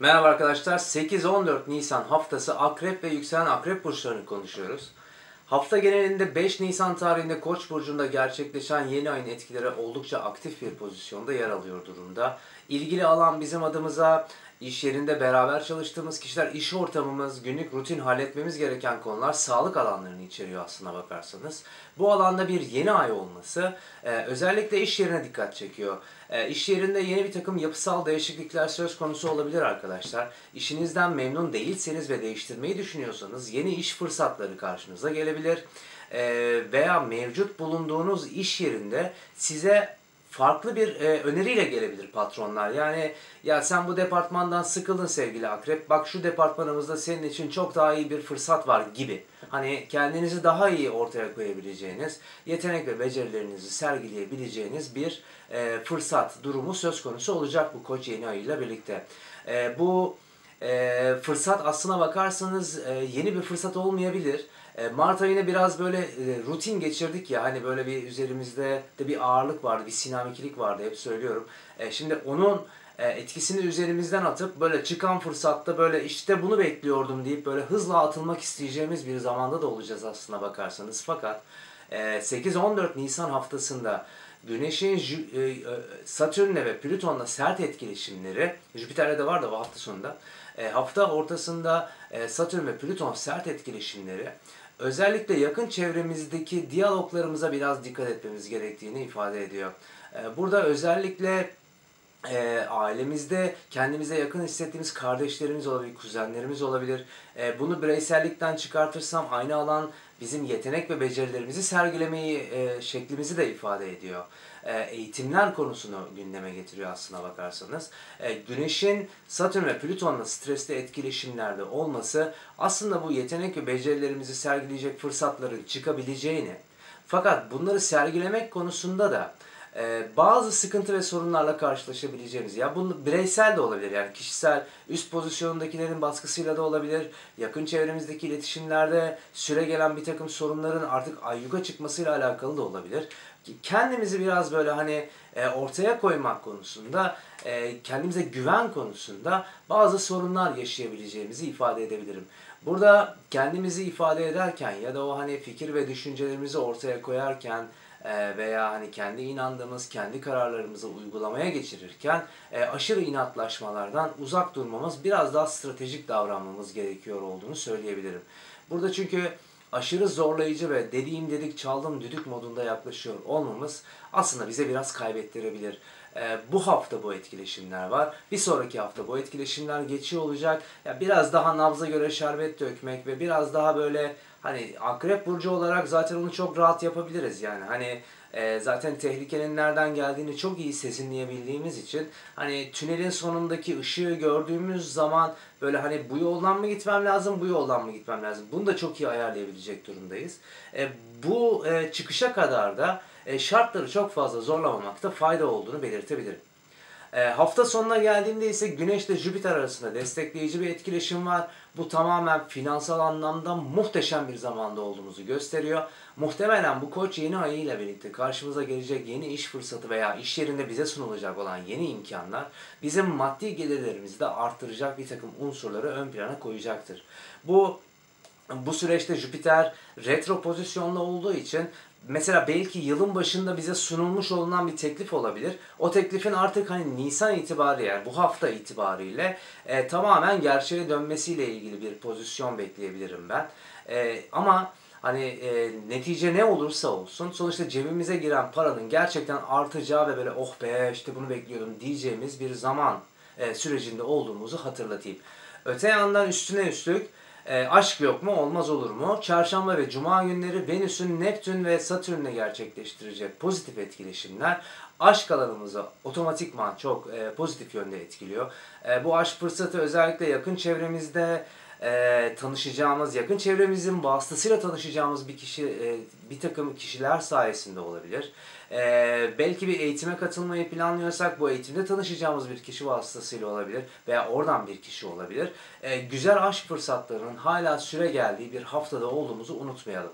Merhaba arkadaşlar. 8-14 Nisan haftası Akrep ve yükselen Akrep burçlarını konuşuyoruz. Hafta genelinde 5 Nisan tarihinde Koç burcunda gerçekleşen yeni ayın etkileri oldukça aktif bir pozisyonda yer alıyor durumda. İlgili alan bizim adımıza iş yerinde beraber çalıştığımız kişiler, iş ortamımız, günlük rutin halletmemiz gereken konular sağlık alanlarını içeriyor aslına bakarsanız. Bu alanda bir yeni ay olması e, özellikle iş yerine dikkat çekiyor. E, iş yerinde yeni bir takım yapısal değişiklikler söz konusu olabilir arkadaşlar. İşinizden memnun değilseniz ve değiştirmeyi düşünüyorsanız yeni iş fırsatları karşınıza gelebilir. E, veya mevcut bulunduğunuz iş yerinde size farklı bir e, öneriyle gelebilir patronlar. Yani ya sen bu departmandan sıkıldın sevgili akrep. Bak şu departmanımızda senin için çok daha iyi bir fırsat var gibi. Hani kendinizi daha iyi ortaya koyabileceğiniz, yetenek ve becerilerinizi sergileyebileceğiniz bir e, fırsat durumu söz konusu olacak bu koç yeni ayıyla birlikte. E, bu e, fırsat aslına bakarsanız e, yeni bir fırsat olmayabilir. E, Mart ayını biraz böyle e, rutin geçirdik ya hani böyle bir üzerimizde de bir ağırlık vardı, bir sinamikilik vardı hep söylüyorum. E, şimdi onun etkisini üzerimizden atıp böyle çıkan fırsatta böyle işte bunu bekliyordum deyip böyle hızla atılmak isteyeceğimiz bir zamanda da olacağız aslına bakarsanız. Fakat 8-14 Nisan haftasında Güneş'in Satürn'le ve Plüton'la sert etkileşimleri, Jüpiter'le de var da o hafta sonunda, hafta ortasında Satürn ve Plüton sert etkileşimleri özellikle yakın çevremizdeki diyaloglarımıza biraz dikkat etmemiz gerektiğini ifade ediyor. Burada özellikle e, ailemizde kendimize yakın hissettiğimiz kardeşlerimiz olabilir, kuzenlerimiz olabilir. E, bunu bireysellikten çıkartırsam aynı alan bizim yetenek ve becerilerimizi sergilemeyi e, şeklimizi de ifade ediyor. E, eğitimler konusunu gündeme getiriyor aslına bakarsanız. E, Güneş'in Satürn ve Plüton'la stresli etkileşimlerde olması aslında bu yetenek ve becerilerimizi sergileyecek fırsatların çıkabileceğini fakat bunları sergilemek konusunda da e, bazı sıkıntı ve sorunlarla karşılaşabileceğimiz. Ya bunu bireysel de olabilir yani kişisel üst pozisyondakilerin baskısıyla da olabilir. Yakın çevremizdeki iletişimlerde süre gelen bir takım sorunların artık ayyuka çıkmasıyla alakalı da olabilir. Kendimizi biraz böyle hani e, ortaya koymak konusunda, e, kendimize güven konusunda bazı sorunlar yaşayabileceğimizi ifade edebilirim. Burada kendimizi ifade ederken ya da o hani fikir ve düşüncelerimizi ortaya koyarken e, veya hani kendi inandığımız, kendi kararlarımızı uygulamaya geçirirken e, aşırı inatlaşmalardan uzak durmamız, biraz daha stratejik davranmamız gerekiyor olduğunu söyleyebilirim. Burada çünkü aşırı zorlayıcı ve dediğim dedik çaldım düdük modunda yaklaşıyor olmamız aslında bize biraz kaybettirebilir. Ee, bu hafta bu etkileşimler var. Bir sonraki hafta bu etkileşimler geçiyor olacak. Ya biraz daha nabza göre şerbet dökmek ve biraz daha böyle hani akrep burcu olarak zaten onu çok rahat yapabiliriz yani. Hani e, zaten tehlikenin nereden geldiğini çok iyi sezinleyebildiğimiz için hani tünelin sonundaki ışığı gördüğümüz zaman böyle hani bu yoldan mı gitmem lazım, bu yoldan mı gitmem lazım? Bunu da çok iyi ayarlayabilecek durumdayız. E, bu e, çıkışa kadar da e, şartları çok fazla zorlamamakta fayda olduğunu belirtebilirim. E, hafta sonuna geldiğimde ise Güneş ile Jüpiter arasında destekleyici bir etkileşim var. Bu tamamen finansal anlamda muhteşem bir zamanda olduğumuzu gösteriyor. Muhtemelen bu koç yeni ayı ile birlikte karşımıza gelecek yeni iş fırsatı veya iş yerinde bize sunulacak olan yeni imkanlar bizim maddi gelirlerimizi de arttıracak bir takım unsurları ön plana koyacaktır. Bu bu süreçte Jüpiter retro pozisyonda olduğu için mesela belki yılın başında bize sunulmuş olunan bir teklif olabilir. O teklifin artık hani Nisan itibariyle yani bu hafta itibariyle e, tamamen gerçeğe dönmesiyle ilgili bir pozisyon bekleyebilirim ben. E, ama hani e, netice ne olursa olsun sonuçta cebimize giren paranın gerçekten artacağı ve böyle oh be işte bunu bekliyordum diyeceğimiz bir zaman e, sürecinde olduğumuzu hatırlatayım. Öte yandan üstüne üstlük e, aşk yok mu olmaz olur mu? Çarşamba ve cuma günleri Venüs'ün Neptün ve Satürn'le gerçekleştirecek pozitif etkileşimler aşk alanımızı otomatikman çok e, pozitif yönde etkiliyor. E, bu aşk fırsatı özellikle yakın çevremizde e, tanışacağımız, yakın çevremizin vasıtasıyla tanışacağımız bir kişi, e, bir takım kişiler sayesinde olabilir. E, belki bir eğitime katılmayı planlıyorsak bu eğitimde tanışacağımız bir kişi vasıtasıyla olabilir veya oradan bir kişi olabilir. E, güzel aşk fırsatlarının hala süre geldiği bir haftada olduğumuzu unutmayalım.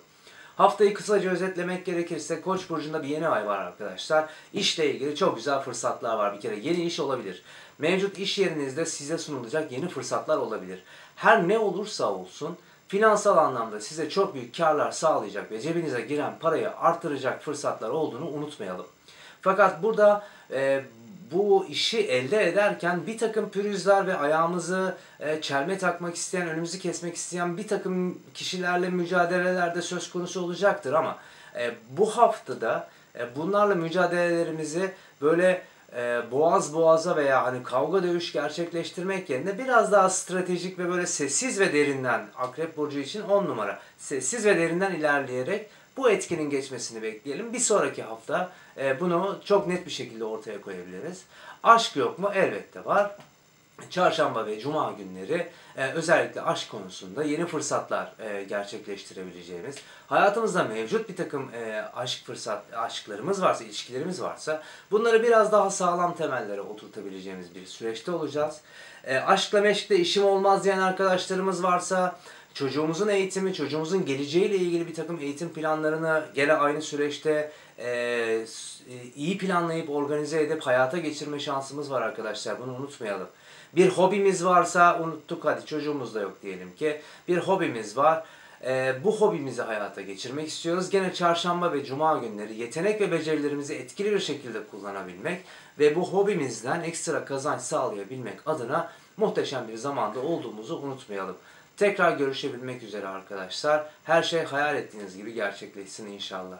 Haftayı kısaca özetlemek gerekirse Koç burcunda bir yeni ay var arkadaşlar. İşle ilgili çok güzel fırsatlar var. Bir kere yeni iş olabilir. Mevcut iş yerinizde size sunulacak yeni fırsatlar olabilir. Her ne olursa olsun finansal anlamda size çok büyük karlar sağlayacak ve cebinize giren parayı artıracak fırsatlar olduğunu unutmayalım. Fakat burada e, bu işi elde ederken bir takım pürüzler ve ayağımızı e, çelme takmak isteyen, önümüzü kesmek isteyen bir takım kişilerle mücadelelerde söz konusu olacaktır ama e, bu haftada e, bunlarla mücadelelerimizi böyle e, boğaz boğaza veya hani kavga dövüş gerçekleştirmek yerine biraz daha stratejik ve böyle sessiz ve derinden Akrep Burcu için 10 numara sessiz ve derinden ilerleyerek bu etkinin geçmesini bekleyelim. Bir sonraki hafta e, bunu çok net bir şekilde ortaya koyabiliriz. Aşk yok mu? Elbette var. Çarşamba ve Cuma günleri e, özellikle aşk konusunda yeni fırsatlar e, gerçekleştirebileceğimiz, hayatımızda mevcut bir takım e, aşk fırsat aşklarımız varsa, ilişkilerimiz varsa bunları biraz daha sağlam temellere oturtabileceğimiz bir süreçte olacağız. E, aşkla meşkle işim olmaz diyen arkadaşlarımız varsa çocuğumuzun eğitimi, çocuğumuzun geleceğiyle ilgili bir takım eğitim planlarını gene aynı süreçte e, e, iyi planlayıp organize edip hayata geçirme şansımız var arkadaşlar. Bunu unutmayalım. Bir hobimiz varsa unuttuk hadi çocuğumuz da yok diyelim ki. Bir hobimiz var. E, bu hobimizi hayata geçirmek istiyoruz. Gene çarşamba ve cuma günleri yetenek ve becerilerimizi etkili bir şekilde kullanabilmek ve bu hobimizden ekstra kazanç sağlayabilmek adına muhteşem bir zamanda olduğumuzu unutmayalım. Tekrar görüşebilmek üzere arkadaşlar. Her şey hayal ettiğiniz gibi gerçekleşsin inşallah.